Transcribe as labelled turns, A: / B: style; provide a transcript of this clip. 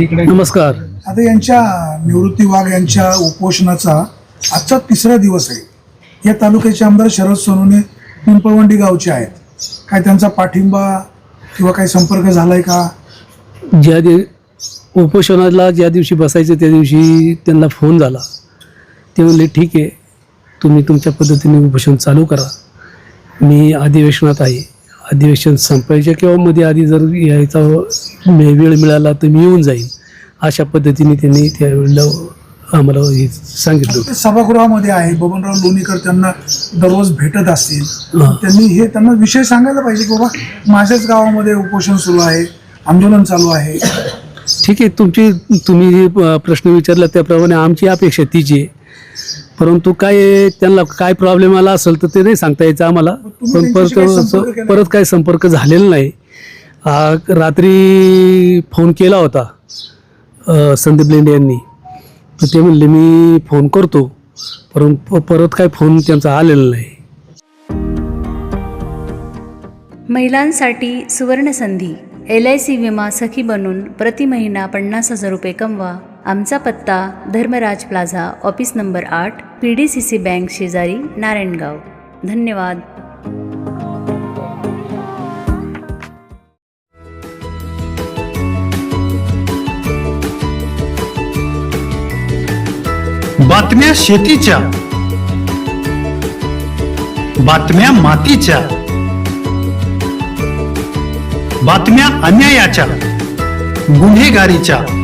A: नमस्कार.
B: आता यांच्या निवृत्ती वाघ यांच्या उपोषणाचा आजचा तिसरा दिवस आहे. या तालुक्याचे आमदार शरद सोनवणे पिंपळवंडी गावचे आहेत. काय त्यांचा पाठिंबा किंवा काही संपर्क झालाय का?
A: ज्या दि उपोषणाला ज्या दिवशी बसायचं त्या दिवशी त्यांना फोन झाला. ते म्हणले ठीक आहे तुम्ही तुमच्या पद्धतीने उपोषण चालू करा. मी अधिवेशनात आहे. अधिवेशन संपायच्या किंवा मध्ये आधी जर यायचा वेळ मिळाला तर मी येऊन जाईन. अशा पद्धतीने त्यांनी त्यावेळेला आम्हाला हे सांगितलं
B: सभागृहामध्ये आहे. बबनराव लोणीकर त्यांना दररोज भेटत असतील. त्यांनी हे त्यांना विषय सांगायला पाहिजे की बाबा माझ्याच गावामध्ये उपोषण सुरू आहे आंदोलन चालू आहे.
A: ठीक आहे तुमची तुम्ही प्रश्न विचारला त्याप्रमाणे आमची अपेक्षा तीच आहे. परंतु काय त्यांना काय प्रॉब्लेम आला असेल तर ते नाही सांगता यायचं आम्हाला. पण परत? परत काही संपर्क झालेला नाही. आ, रात्री फोन केला होता संदीप लेंडे यांनी. तर ते म्हणले मी फोन करतो. परंतु परत काय फोन त्यांचा आलेला नाही.
C: महिलांसाठी सुवर्णसंधी एल आय सी विमा सखी बनून प्रति महिना पन्नास हजार रुपये कमवा. आमचा पत्ता धर्मराज प्लाझा ऑफिस नंबर आठ P D C C bank शेजारी नारायणगाव. धन्यवाद.
D: बातम्या शेतीच्या. बातम्या मातीच्या. बातम्या अन्यायाच्या. गुन्हेगारीच्या.